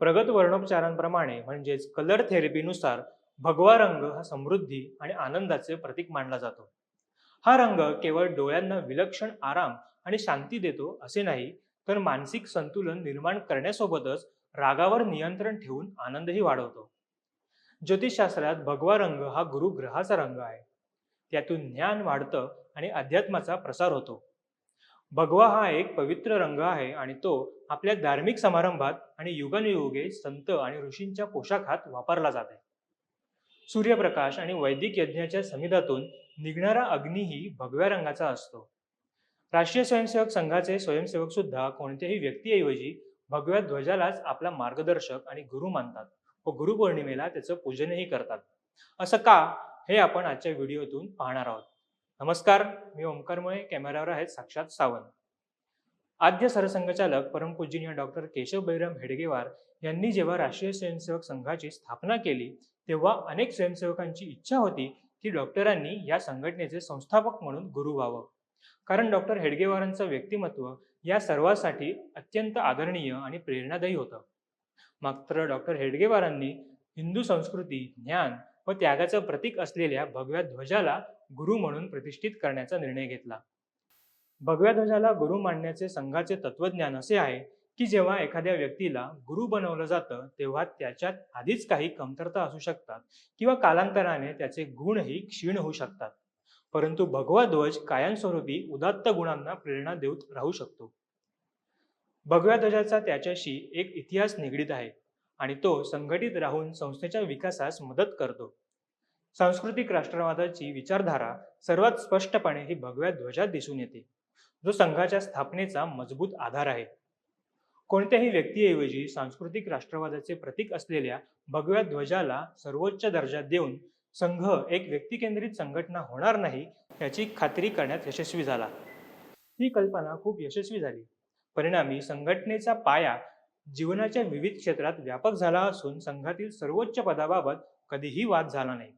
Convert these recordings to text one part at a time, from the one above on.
प्रगत वर्णोपचारांप्रमाणे म्हणजेच कलर थेरपीनुसार भगवा रंग हा समृद्धी आणि आनंदाचे प्रतीक मानला जातो. हा रंग केवळ डोळ्यांना विलक्षण आराम आणि शांती देतो असे नाही तर मानसिक संतुलन निर्माण करण्यासोबतच रागावर नियंत्रण ठेवून आनंदही वाढवतो. ज्योतिषशास्त्रात भगवा रंग हा गुरु ग्रहाचा रंग आहे. त्यातून ज्ञान वाढतं आणि अध्यात्माचा प्रसार होतो. भगवा हा एक पवित्र रंग आहे आणि तो आपल्या धार्मिक समारंभात आणि युगानुयुगे संत आणि ऋषींच्या पोशाखात वापरला जात आहे. सूर्यप्रकाश आणि वैदिक यज्ञाच्या समिधातून निघणारा अग्नीही भगव्या रंगाचा असतो. राष्ट्रीय स्वयंसेवक संघाचे स्वयंसेवक सुद्धा कोणत्याही व्यक्तीऐवजी भगव्या ध्वजालाच आपला मार्गदर्शक आणि गुरु मानतात व गुरुपौर्णिमेला त्याचं पूजनही करतात. असं का? हे आपण आजच्या व्हिडिओतून पाहणार आहोत. नमस्कार मी ओंकारमुळे कॅमेऱ्यावर आहेत साक्षात सावंत. आद्य सरसंघचालक परमपूजनीय डॉक्टर केशव बैराम हेडगेवार यांनी जेव्हा राष्ट्रीय स्वयंसेवक संघाची स्थापना केली तेव्हा अनेक स्वयंसेवकांची इच्छा होती की डॉक्टरांनी या संघटनेचे संस्थापक म्हणून गुरु व्हावं. कारण डॉक्टर हेडगेवारांचं व्यक्तिमत्व या सर्वांसाठी अत्यंत आदरणीय आणि प्रेरणादायी होतं. मात्र डॉक्टर हेडगेवारांनी हिंदू संस्कृती ज्ञान व त्यागाचं प्रतीक असलेल्या भगव्या ध्वजाला गुरु म्हणून प्रतिष्ठित करण्याचा निर्णय घेतला. भगव्या ध्वजाला गुरु मानण्याचे संघाचे तत्वज्ञान असे आहे की जेव्हा एखाद्या व्यक्तीला गुरु बनवलं जातं तेव्हा त्याच्यात आधीच काही कमतरता असू शकतात किंवा कालांतराने त्याचे गुणही क्षीण होऊ शकतात. परंतु भगवा ध्वज कायमस्वरूपी उदात्त गुणांना प्रेरणा देऊत राहू शकतो. भगव्या ध्वजाचा त्याच्याशी एक इतिहास निगडीत आहे आणि तो संघटित राहून संस्थेच्या विकासास मदत करतो. सांस्कृतिक राष्ट्रवादाची विचारधारा सर्वात स्पष्टपणे ही भगव्या ध्वजात दिसून येते. जो संघाच्या स्थापनेचा मजबूत आधार आहे. कोणत्याही व्यक्तीऐवजी सांस्कृतिक राष्ट्रवादाचे प्रतीक असलेल्या भगव्या ध्वजाला सर्वोच्च दर्जा देऊन संघ एक व्यक्तिकेंद्रित संघटना होणार नाही याची खात्री करण्यात यशस्वी झाला. ही कल्पना खूप यशस्वी झाली. परिणामी संघटनेचा पाया जीवनाच्या विविध क्षेत्रात व्यापक झाला असून संघातील सर्वोच्च पदाबाबत कधीही वाद झाला नाही.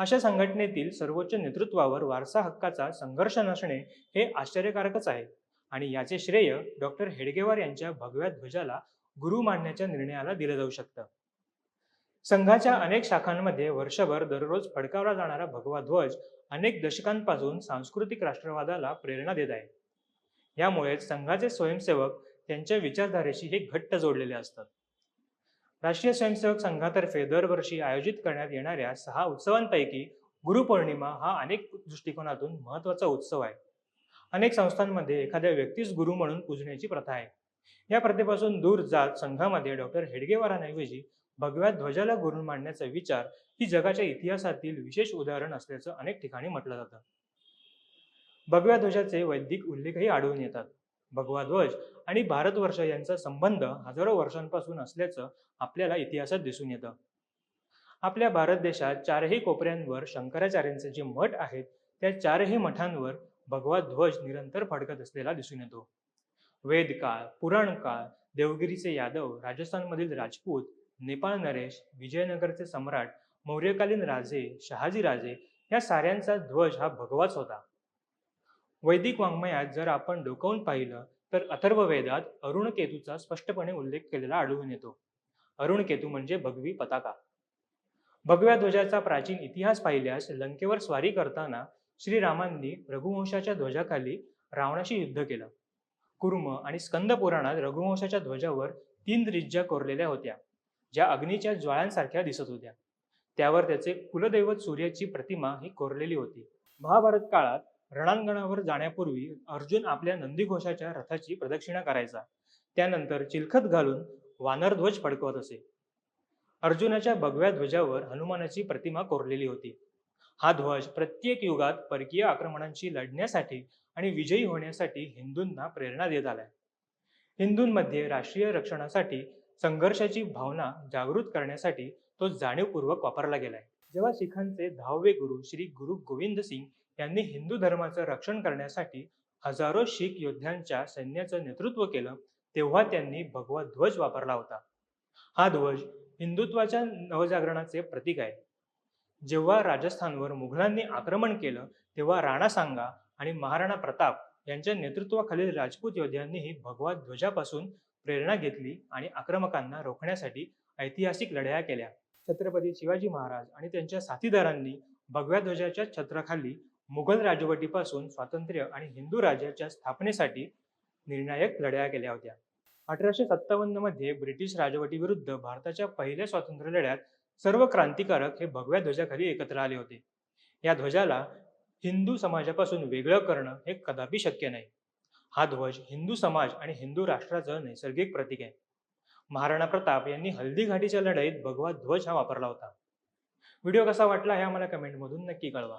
अशा संघटनेतील सर्वोच्च नेतृत्वावर वारसा हक्काचा संघर्ष नसणे हे आश्चर्यकारकच आहे. आणि याचे श्रेय डॉक्टर हेडगेवार यांच्या भगव्या ध्वजाला गुरु मानण्याच्या निर्णयाला दिलं जाऊ शकतं. संघाच्या अनेक शाखांमध्ये वर्षभर दररोज फडकावला जाणारा भगवा ध्वज अनेक दशकांपासून सांस्कृतिक राष्ट्रवादाला प्रेरणा देत आहे. यामुळेच संघाचे स्वयंसेवक त्यांच्या विचारधारेशी हे घट्ट जोडलेले असतात. राष्ट्रीय स्वयंसेवक संघातर्फे दरवर्षी आयोजित करण्यात येणाऱ्या सहा उत्सवांपैकी गुरुपौर्णिमा हा अनेक दृष्टिकोनातून महत्त्वाचा उत्सव आहे. अनेक संस्थांमध्ये एखाद्या व्यक्तीस गुरु म्हणून पूजण्याची प्रथा आहे. या प्रथेपासून दूर जात संघामध्ये डॉक्टर हेडगेवारांऐवजी भगव्या ध्वजाला गुरु मांडण्याचा विचार ही जगाच्या इतिहासातील विशेष उदाहरण असल्याचं अनेक ठिकाणी म्हटलं जातं. भगव्या ध्वजाचे वैदिक उल्लेखही आढळून येतात. भगवा ध्वज आणि भारतवर्ष यांचा संबंध हजारो वर्षांपासून असल्याचं आपल्याला इतिहासात दिसून येतं. आपल्या भारत देशात चारही कोपऱ्यांवर शंकराचार्यांचे जे मठ आहेत त्या चारही मठांवर भगवा ध्वज निरंतर फडकत असलेला दिसून येतो. वेदकाळ पुराणकाळ देवगिरीचे यादव राजस्थानमधील राजपूत नेपाळ नरेश विजयनगरचे सम्राट मौर्यकालीन राजे शहाजी राजे या साऱ्यांचा ध्वज हा भगवाच होता. वैदिक वाङ्मयात जर आपण डोकावून पाहिलं तर अथर्व वेदात अरुणकेतूचा स्पष्टपणे उल्लेख केलेला आढळून येतो. अरुणकेतू म्हणजे भगवी पताका. भगव्या ध्वजाचा प्राचीन इतिहास पाहिल्यास लंकेवर स्वारी करताना श्रीरामांनी रघुवंशाच्या ध्वजाखाली रावणाशी युद्ध केलं. कुर्म आणि स्कंद पुराणात रघुवंशाच्या ध्वजावर तीन रिज्जा कोरलेल्या होत्या ज्या अग्नीच्या ज्वाळांसारख्या दिसत होत्या. त्यावर त्याचे कुलदैवत सूर्याची प्रतिमा ही कोरलेली होती. महाभारत काळात रणांगणावर जाण्यापूर्वी अर्जुन आपल्या नंदीघोषाच्या रथाची प्रदक्षिणा करायचा. त्यानंतर चिलखत घालून वानरध्वज फडकवत असे. अर्जुनाच्या भगव्या ध्वजावर हनुमानाची प्रतिमा कोरलेली होती. हा ध्वज प्रत्येक युगात परकीय आक्रमणांशी लढण्यासाठी आणि विजयी होण्यासाठी हिंदूंना प्रेरणा देत आलाय. हिंदूंमध्ये राष्ट्रीय रक्षणासाठी संघर्षाची भावना जागृत करण्यासाठी तो जाणीवपूर्वक वापरला गेलाय. जेव्हा शिखांचे दहावे गुरु श्री गुरु गोविंद सिंग यांनी हिंदू धर्माचं रक्षण करण्यासाठी हजारो शीख योद्ध्यांच्या सैन्याचं नेतृत्व केलं तेव्हा त्यांनी भगवा ध्वज वापरला होता. हा ध्वज हिंदुत्वाच्या नवजागरणाचे प्रतीक आहे. जेव्हा राजस्थानवर मुघलांनी आक्रमण केलं तेव्हा राणा सांगा आणि महाराणा प्रताप यांच्या नेतृत्वाखालील राजपूत योद्ध्यांनीही भगवा ध्वजापासून प्रेरणा घेतली आणि आक्रमकांना रोखण्यासाठी ऐतिहासिक लढाया केल्या. छत्रपती शिवाजी महाराज आणि त्यांच्या साथीदारांनी भगव्या ध्वजाच्या छत्राखाली मुघल राजवटीपासून स्वातंत्र्य आणि हिंदू राज्याच्या स्थापनेसाठी निर्णायक लढाया केल्या होत्या. अठराशे सत्तावन्नमध्ये ब्रिटिश राजवटीविरुद्ध भारताच्या पहिल्या स्वातंत्र्य लढ्यात सर्व क्रांतिकारक हे भगव्या ध्वजाखाली एकत्र आले होते. या ध्वजाला हिंदू समाजापासून वेगळं करणं हे कदापि शक्य नाही. हा ध्वज हिंदू समाज आणि हिंदू राष्ट्राचं नैसर्गिक प्रतीक आहे. महाराणा प्रताप यांनी हल्दी घाटीच्या लढाईत भगवा ध्वज हा वापरला होता. व्हिडिओ कसा वाटला हे आम्हाला कमेंटमधून नक्की कळवा.